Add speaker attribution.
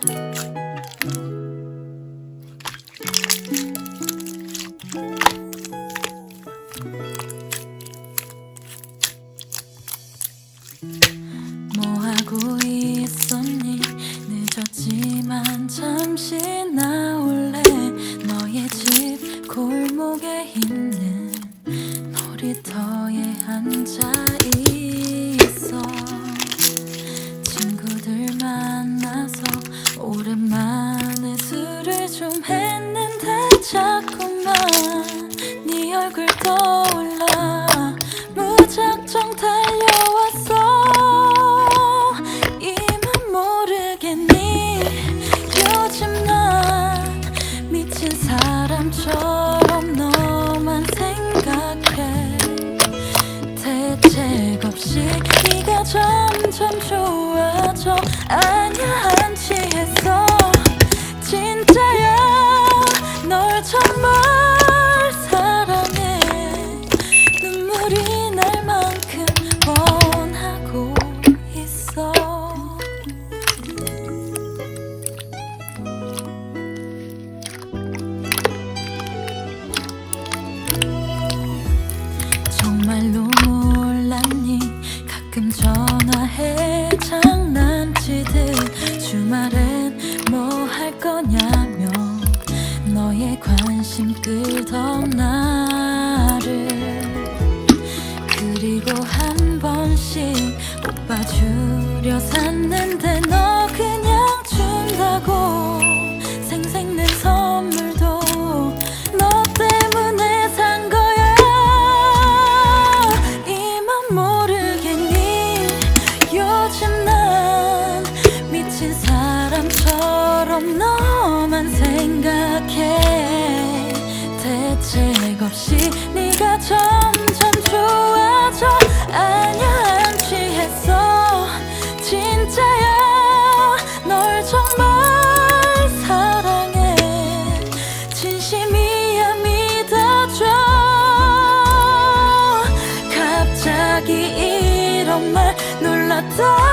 Speaker 1: 뭐 하고 있었니? 늦었지만 잠시 나올래? 너의 집 골목에 있는 놀이터에 앉아 있 자꾸만 네 얼굴 떠올라 무작정 달려왔어. 이만 모르겠니? 요즘 난 미친 사람처럼 너만 생각해. 대책 없이 네가 점점 좋아져. 아냐 정말 사랑해. 눈물이 날 만큼 원하고 있어. 정말로 몰랐니? 가끔 전화해 장난치듯 주말엔 관심 끌던 나를. 그리고 한 번씩 오빠 주려 샀는데 너 그냥 준다고 생생낸 선물도 너 때문에 산 거야. 이만 모르겠니? 요즘 난 미친 사람처럼 너 在。